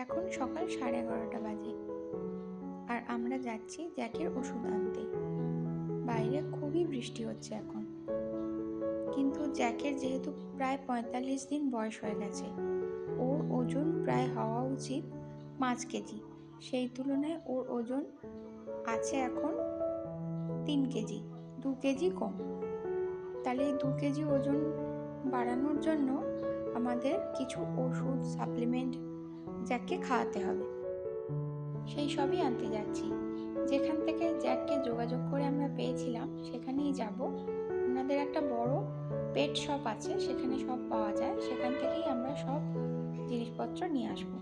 এখন সকাল সাড়ে এগারোটা বাজে। আর আমরা যাচ্ছি জ্যাকের ওষুধ আনতে। বাইরে খুবই বৃষ্টি হচ্ছে এখন। কিন্তু জ্যাকের যেহেতু প্রায় পঁয়তাল্লিশ দিন বয়স হয়ে গেছে, ওর ওজন প্রায় হওয়া উচিত পাঁচ কেজি। সেই তুলনায় ওর ওজন আছে এখন তিন কেজি, দু কেজি কম। তাহলে এই দু কেজি ওজন বাড়ানোর জন্য আমাদের কিছু ওষুধ, সাপ্লিমেন্ট জ্যাককে খাওয়াতে হবে। সেই সবই আনতে যাচ্ছি। যেখান থেকে জ্যাককে যোগাযোগ করে আমরা পেয়েছিলাম, সেখানেই যাব। ওনাদের একটা বড় পেট শপ আছে, সেখানে সব পাওয়া যায়। সেখান থেকেই আমরা সব জিনিসপত্র নিয়ে আসব।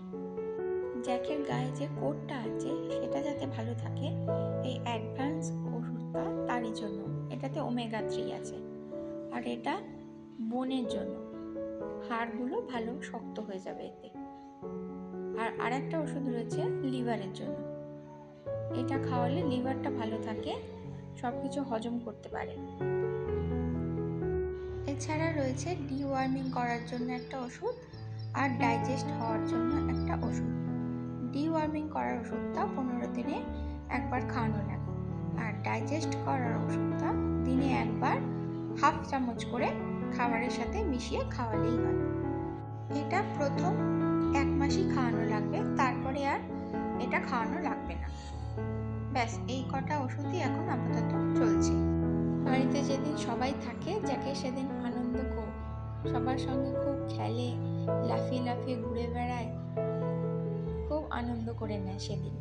জ্যাকের গায়ে যে কোটটা আছে, সেটা যাতে ভালো থাকে, এই অ্যাডভান্স ওষুধটা তারই জন্য। এটাতে ওমেগা থ্রি আছে। আর এটা বোনের জন্য। হাড়গুলো ভালো শক্ত হয়ে যাবে এতে। আর আরেকটা ওষুধ রয়েছে লিভারের জন্য। এটা খাওয়ালে লিভারটা ভালো থাকে সব কিছু হজম করতে পারে। এছাড়া রয়েছে ডিওয়ার্মিং করার জন্য একটা ওষুধ আর ডাইজেস্ট হওয়ার জন্য একটা ওষুধ। ডিওয়ার্মিং করার ওষুধটা পনেরো দিনে একবার খাওয়ানো লাগে আর ডাইজেস্ট করার ওষুধটা দিনে একবার হাফ চামচ করে খাবারের সাথে মিশিয়ে খাওয়ালেই হয়। এটা প্রথম এক মাসই খাওয়ানো খাওয়ানো লাগবে না। ব্যাস, এই কটা ওষুধই এখন আপাতত চলছে। বাড়িতে যেদিন সবাই থাকে, যাকে সেদিন আনন্দ খুব সবার সঙ্গে খুব খেলে, লাফিয়ে লাফিয়ে ঘুরে বেড়ায়, খুব আনন্দ করে নেয় সেদিন।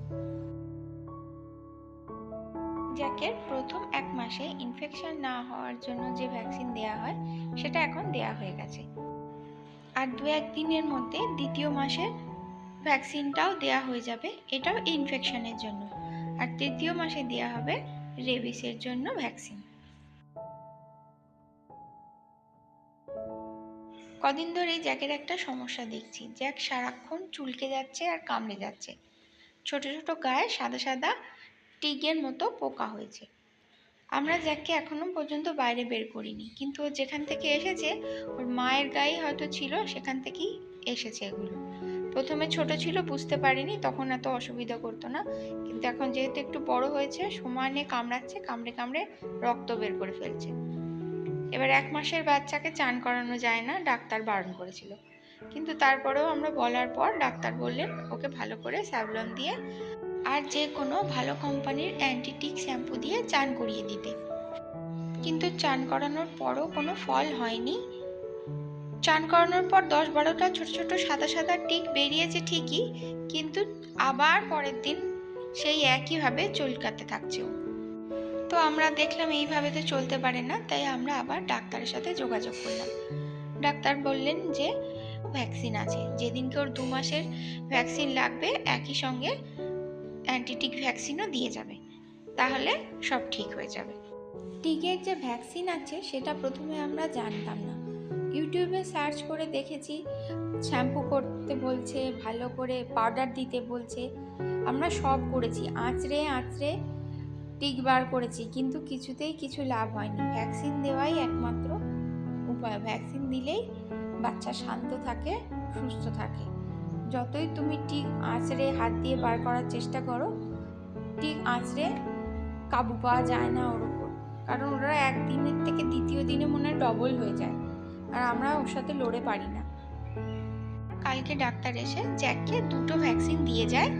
জ্যাকের প্রথম এক মাসে ইনফেকশন না হওয়ার জন্য যে ভ্যাকসিন দেওয়া হয়, সেটা এখন দেওয়া হয়ে গেছে। আর দু একদিনের মধ্যে দ্বিতীয় মাসের ভ্যাকসিনটাও দেওয়া হয়ে যাবে, এটাও ইনফেকশনের জন্য। আর তৃতীয় মাসে দেওয়া হবে রেবিসের জন্য ভ্যাকসিন। কদিন ধরেই জ্যাকের একটা সমস্যা দেখছি। জ্যাক সারাক্ষণ চুলকে যাচ্ছে আর কামড়ে যাচ্ছে। ছোট ছোট গায়ে সাদা সাদা টিগের মতো পোকা হয়েছে। আমরা জ্যাককে এখনও পর্যন্ত বাইরে বের করিনি। কিন্তু ও যেখান থেকে এসেছে, ওর মায়ের গায়ে হয়তো ছিল, সেখান থেকেই এসেছে এগুলো। প্রথমে ছোট ছিল, বুঝতে পারিনি, তখন এত অসুবিধা করতো না। কিন্তু এখন যেহেতু একটু বড় হয়েছে সমানে কামড়াচ্ছে, কামড়ে কামড়ে রক্ত বের করে ফেলছে। এবার এক মাসের বাচ্চাকে চান করানো যায় না, ডাক্তার বারণ করেছিল। কিন্তু তারপরেও আমরা বলার পর ডাক্তার বললেন, ওকে ভালো করে স্যাভলন দিয়ে আর যে কোনো ভালো কোম্পানির অ্যান্টিটিক শ্যাম্পু দিয়ে চান করিয়ে দিতে। কিন্তু চান করানোর পরও কোনো ফল হয়নি। চান করানোর পর দশ বারোটা ছোট ছোট সাদা সাদা টিক বেরিয়েছে ঠিকই, কিন্তু আবার পরের দিন সেই একইভাবে চুলকাতে থাকছে তো আমরা দেখলাম এইভাবে তো চলতে পারে না, তাই আমরা আবার ডাক্তারের সাথে যোগাযোগ করলাম। ডাক্তার বললেন যে ভ্যাকসিন আছে, যেদিনকে ওর দু মাসের ভ্যাকসিন লাগবে, একই সঙ্গে অ্যান্টিটিক ভ্যাকসিনও দিয়ে যাবে, তাহলে সব ঠিক হয়ে যাবে। টিকের যে ভ্যাকসিন আছে, সেটা প্রথমে আমরা জানতাম না। ইউটিউবে সার্চ করে দেখেছি, শ্যাম্পু করতে বলছে, ভালো করে পাউডার দিতে বলছে। আমরা সব করেছি, আঁচড়ে আঁচড়ে টিক বার করেছি, কিন্তু কিছুতেই কিছু লাভ হয়নি। ভ্যাকসিন দেওয়াই একমাত্র উপায়। ভ্যাকসিন দিলেই বাচ্চা শান্ত থাকে, সুস্থ থাকে। যতই তুমি টিক আঁচড়ে হাত দিয়ে বার করার চেষ্টা করো, টিক আঁচড়ে কাবু পাওয়া যায় না ওর উপর। কারণ ওরা একদিনের থেকে দ্বিতীয় দিনে মনে হয় ডবল হয়ে যায়। আর আমরা ওর সাথে লড়ে পারি না। কালকে ডাক্তার এসে জ্যাককে দুটো ভ্যাকসিন দিয়ে যায়,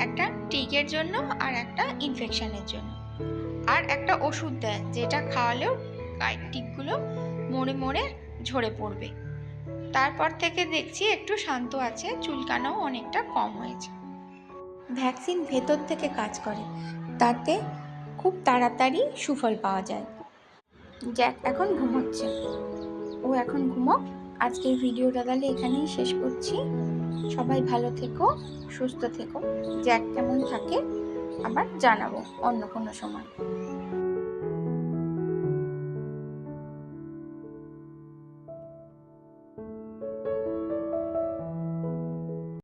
একটা টিকের জন্য আর একটা ইনফেকশনের জন্য। আর একটা ওষুধ দেয়, যেটা খাওয়ালেও গায়ের টিকগুলো মরে মরে ঝরে পড়বে। তারপর থেকে দেখছি একটু শান্ত আছে, চুলকানোও অনেকটা কম হয়েছে। ভ্যাকসিন ভেতর থেকে কাজ করে, তাতে খুব তাড়াতাড়ি সুফল পাওয়া যায়। জ্যাক এখন ঘুমোচ্ছে। ও এখন ঘুমোক আজকের ভিডিওটা তাহলে এখানেই শেষ করছি। সবাই ভালো থেকো, সুস্থ থেকো। জ্যাক কেমন থাকে, আবার জানাব অন্য কোনো সময়।